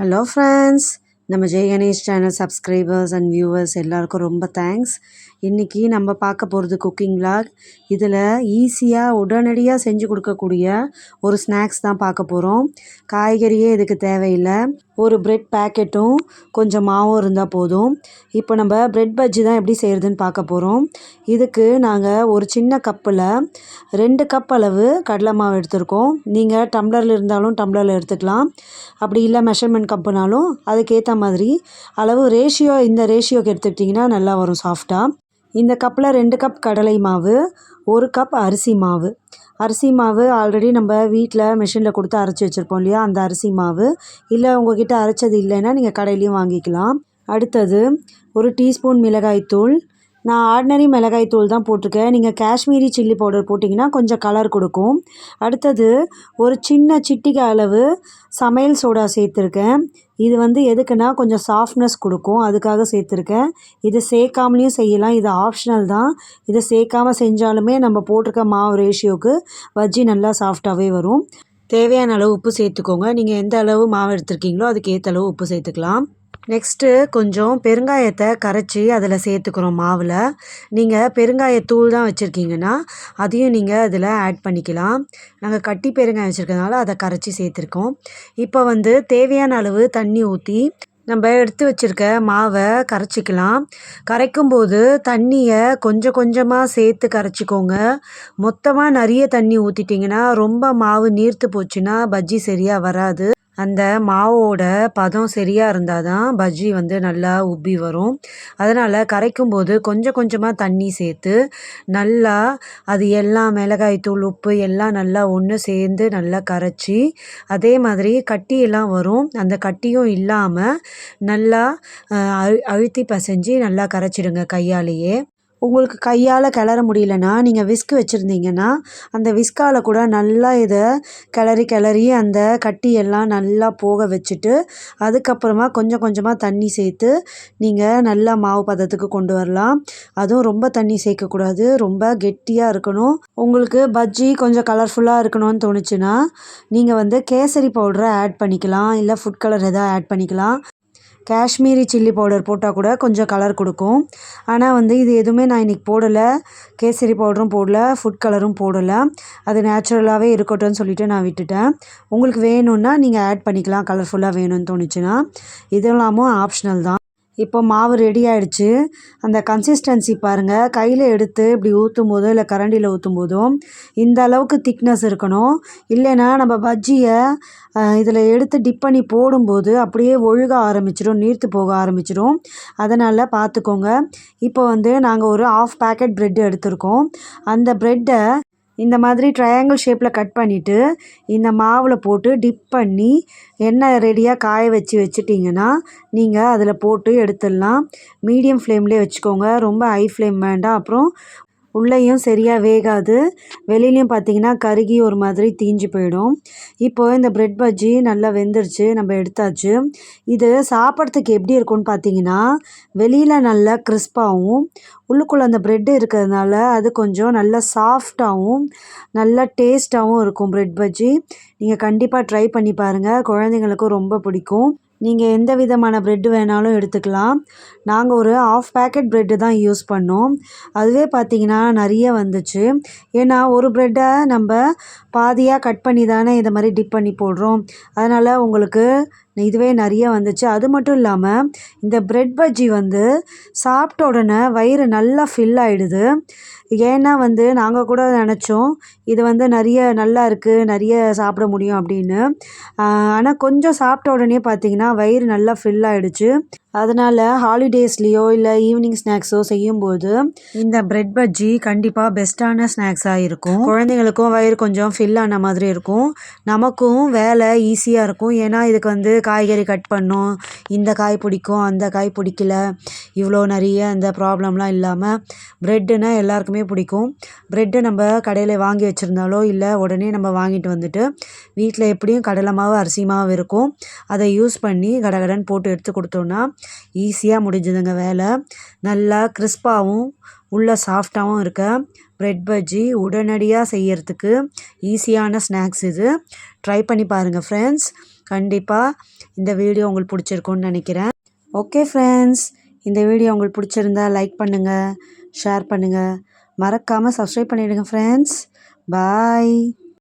Hello friends நம்ம Jai Ganesh channel subscribers and viewers எல்லாருக்கும் ரொம்ப தேங்க்ஸ் இன்றைக்கி நம்ம பார்க்க போகிறது குக்கிங் vlog. இதில் ஈஸியாக உடனடியாக செஞ்சு கொடுக்கக்கூடிய ஒரு ஸ்நாக்ஸ் தான் பார்க்க போகிறோம் காய்கறியே இதுக்கு தேவையில்லை. ஒரு பிரெட் பேக்கெட்டும் கொஞ்சம் மாவும் இருந்தால் போதும். இப்போ நம்ம பிரெட் பஜ்ஜி தான் எப்படி செய்கிறதுன்னு பார்க்க போகிறோம் இதுக்கு நாங்கள் ஒரு சின்ன கப்பில் ரெண்டு கப் அளவு கடலை மாவு எடுத்திருக்கோம். நீங்கள் டம்ளரில் இருந்தாலும் டம்ளரில் எடுத்துக்கலாம். அப்படி இல்லை மெஷர்மெண்ட் கப்புனாலும் அதுக்கேற்ற மாதிரி அளவு ரேஷியோ இந்த ரேஷியோக்கு எடுத்துக்கிட்டிங்கன்னா நல்லா வரும் சாஃப்டாக இந்த கப்பில் ரெண்டு கப் கடலை மாவு ஒரு கப் அரிசி மாவு. அரிசி மாவு ஆல்ரெடி நம்ம வீட்டில் மிஷினில் கொடுத்து அரைச்சி வச்சுருப்போம் இல்லையா? அந்த அரிசி மாவு. இல்லை உங்ககிட்ட அரைச்சது இல்லைன்னா நீங்கள் கடையிலையும் வாங்கிக்கலாம். அடுத்தது ஒரு டீஸ்பூன் மிளகாய்த்தூள் நான் ஆர்டினரி மிளகாய் தூள் தான் போட்டிருக்கேன். நீங்கள் காஷ்மீரி சில்லி பவுடர் போட்டிங்கன்னா கொஞ்சம் கலர் கொடுக்கும். அடுத்தது ஒரு சின்ன சிட்டிகை அளவு சமையல் சோடா சேர்த்துருக்கேன். இது வந்து எதுக்குன்னா கொஞ்சம் சாஃப்ட்னஸ் கொடுக்கும். அதுக்காக சேர்த்துருக்கேன். இது சேர்க்காமலையும் செய்யலாம். இது ஆப்ஷனல் தான். இதை சேர்க்காம செஞ்சாலுமே நம்ம போட்டிருக்க மாவு ரேஷியோவுக்கு வஜ்ஜி நல்லா சாஃப்டாகவே வரும். தேவையான அளவு உப்பு சேர்த்துக்கோங்க. நீங்கள் எந்த அளவு மாவு எடுத்துருக்கீங்களோ அதுக்கு ஏற்ற அளவு உப்பு சேர்த்துக்கலாம். நெக்ஸ்ட்டு கொஞ்சம் பெருங்காயத்தை கரைச்சி அதில் சேர்த்துக்கிறோம் மாவில். நீங்கள் பெருங்காயத்தூள் தான் வச்சுருக்கீங்கன்னா அதையும் நீங்கள் அதில் ஆட் பண்ணிக்கலாம். நாங்கள் கட்டி பெருங்காயம் வச்சுருக்கனால அதை கரைச்சி சேர்த்துருக்கோம். இப்போ வந்து தேவையான அளவு தண்ணி ஊற்றி நம்ம எடுத்து வச்சுருக்க மாவை கரைச்சிக்கலாம். கரைக்கும்போது தண்ணியை கொஞ்சம் கொஞ்சமாக சேர்த்து கரைச்சிக்கோங்க. மொத்தமாக நிறைய தண்ணி ஊற்றிட்டிங்கன்னா ரொம்ப மாவு நீர்த்து போச்சுன்னா பஜ்ஜி சரியாக வராது. அந்த மாவோட பதம் சரியாக இருந்தால் தான் பஜ்ஜி வந்து நல்லா உப்பி வரும். அதனால் கரைக்கும் போது கொஞ்சம் கொஞ்சமாக தண்ணி சேர்த்து நல்லா அது எல்லாம் மிளகாய் தூள் உப்பு எல்லாம் நல்லா ஒன்று சேர்ந்து நல்லா கரைச்சி அதே மாதிரி கட்டியெல்லாம் வரும். அந்த கட்டியும் இல்லாமல் நல்லா அழு அழுத்தி பசைஞ்சு நல்லா கரைச்சிடுங்க கையாலேயே. உங்களுக்கு கையால் கிளற முடியலன்னா நீங்கள் விஸ்க் வச்சுருந்தீங்கன்னா அந்த விஸ்கால் கூட நல்லா இதை கிளறி கிளறி அந்த கட்டியெல்லாம் நல்லா போக வச்சுட்டு அதுக்கப்புறமா கொஞ்சம் கொஞ்சமாக தண்ணி சேர்த்து நீங்கள் நல்லா மாவு பதத்துக்கு கொண்டு வரலாம். அதுவும் ரொம்ப தண்ணி சேர்க்கக்கூடாது. ரொம்ப கெட்டியாக இருக்கணும். உங்களுக்கு பஜ்ஜி கொஞ்சம் கலர்ஃபுல்லாக இருக்கணும்னு தோணுச்சுன்னா நீங்கள் வந்து கேசரி பவுடரை ஆட் பண்ணிக்கலாம். இல்லை ஃபுட் கலர் எதாவது ஆட் பண்ணிக்கலாம். காஷ்மீரி சில்லி பவுடர் போட்டால் கூட கொஞ்சம் கலர் கொடுக்கும். ஆனால் வந்து இது எதுவுமே நான் இன்றைக்கி போடலை. கேசரி பவுடரும் போடல ஃபுட் கலரும் போடலை. அது நேச்சுரலாகவே இருக்கட்டும்னு சொல்லிவிட்டு நான் விட்டுட்டேன். உங்களுக்கு வேணும்னா நீங்கள் ஆட் பண்ணிக்கலாம். கலர்ஃபுல்லாக வேணும்னு தோணுச்சுன்னா. இதெல்லாமும் ஆப்ஷனல் தான். இப்போ மாவு ரெடி ஆகிடுச்சு அந்த கன்சிஸ்டன்சி பாருங்கள் கையில் எடுத்து இப்படி ஊற்றும் போதோ இல்லை கரண்டியில் ஊற்றும் போதும் இந்த அளவுக்கு திக்னஸ் இருக்கணும். இல்லைன்னா நம்ம பஜ்ஜியை இதில் எடுத்து டிப் பண்ணி போடும்போது அப்படியே ஒழுக ஆரம்பிச்சிடும் நீர்த்து போக ஆரம்பிச்சிடும் அதனால் பார்த்துக்கோங்க இப்போ வந்து நாங்கள் ஒரு ஆஃப் பேக்கெட் ப்ரெட் எடுத்திருக்கோம். அந்த ப்ரெட்டை இந்த மாதிரி ட்ரையாங்கிள் ஷேப்பில் கட் பண்ணிவிட்டு இந்த மாவில் போட்டு டிப் பண்ணி எண்ணெய் ரெடியாக காய வச்சு வச்சுட்டிங்கன்னா நீங்கள் அதில் போட்டு எடுத்துடலாம். மீடியம் ஃப்ளேம்லேயே வச்சுக்கோங்க. ரொம்ப ஹை ஃப்ளேம் வேண்டாம். அப்புறம் உள்ளேயும் சரியாக வேகாது. வெளியிலையும் பார்த்தீங்கன்னா கருகி ஒரு மாதிரி தீஞ்சு போயிடும். இப்போது இந்த ப்ரெட் பஜ்ஜி நல்லா வெந்துருச்சு நம்ம எடுத்தாச்சு. இது சாப்பிட்றதுக்கு எப்படி இருக்கும்னு பார்த்தீங்கன்னா வெளியில் நல்லா கிறிஸ்பாகவும் உள்ளுக்குள்ளே அந்த ப்ரெட்டு இருக்கிறதுனால அது கொஞ்சம் நல்லா சாஃப்டாகவும் நல்லா டேஸ்ட்டாகவும் இருக்கும் ப்ரெட் பஜ்ஜி நீங்கள் கண்டிப்பாக ட்ரை பண்ணி பாருங்கள் குழந்தைங்களுக்கும் ரொம்ப பிடிக்கும். நீங்கள் எந்த விதமான ப்ரெட்டு வேணாலும் எடுத்துக்கலாம். நாங்கள் ஒரு ஆஃப் பேக்கெட் ப்ரெட்டு தான் யூஸ் பண்ணோம். அதுவே பார்த்திங்கன்னா நிறைய வந்துச்சு. ஏன்னா ஒரு ப்ரெட்டை நம்ம பாதியாக கட் பண்ணி தானே இதை மாதிரி டிப் பண்ணி போடுறோம். அதனால் உங்களுக்கு இதுவே நிறைய வந்துச்சு. அது மட்டும் இல்லாமல் இந்த ப்ரெட் பஜ்ஜி வந்து சாப்பிட்ட உடனே வயிறு நல்லா ஃபில் ஆகிடுது ஏன்னா வந்து நாங்கள் கூட நினச்சோம் இது வந்து நிறைய நல்லா இருக்குது நிறைய சாப்பிட முடியும் அப்படின்னு. ஆனால் கொஞ்சம் சாப்பிட்ட உடனே பார்த்திங்கன்னா வயிறு நல்லா ஃபில் ஆகிடுச்சு அதனால் ஹாலிடேஸ்லேயோ இல்லை ஈவினிங் ஸ்நாக்ஸோ செய்யும்போது இந்த ப்ரெட் பஜ்ஜி கண்டிப்பாக பெஸ்ட்டான ஸ்நாக்ஸாக இருக்கும். குழந்தைங்களுக்கும் வயிறு கொஞ்சம் ஃபில் ஆன மாதிரி இருக்கும். நமக்கும் வேலை ஈஸியாக இருக்கும். ஏன்னா இதுக்கு வந்து காய்கறி கட் பண்ணும். இந்த காய் பிடிக்கும் அந்த காய் பிடிக்கல. இவ்வளோ நிறைய அந்த ப்ராப்ளம்லாம் இல்லாமல் ப்ரெட்டுனா எல்லாருக்குமே பிடிக்கும். ப்ரெட்டு நம்ம கடையில் வாங்கி வச்சுருந்தாலோ இல்லை உடனே நம்ம வாங்கிட்டு வந்துட்டு வீட்டில் எப்படியும் கடலை மாவு அரிசி மாவு இருக்கும். அதை யூஸ் பண்ணி கடகடன் போட்டு எடுத்து கொடுத்தோன்னா ஈஸியாக முடிஞ்சுதுங்க வேலை. நல்லா கிறிஸ்பாகவும் உள்ள சாஃப்டாகவும் இருக்க ப்ரெட் பஜ்ஜி உடனடியாக செய்யறதுக்கு ஈஸியான ஸ்நாக்ஸ் இது. ட்ரை பண்ணி பாருங்கள் ஃப்ரெண்ட்ஸ் கண்டிப்பாக இந்த வீடியோ உங்களுக்கு பிடிச்சிருக்குன்னு நினைக்கிறேன். ஓகே ஃப்ரெண்ட்ஸ் இந்த வீடியோ உங்களுக்கு பிடிச்சிருந்தா லைக் பண்ணுங்கள் ஷேர் பண்ணுங்கள் மறக்காமல் சப்ஸ்கிரைப் பண்ணிவிடுங்க ஃப்ரெண்ட்ஸ் பாய்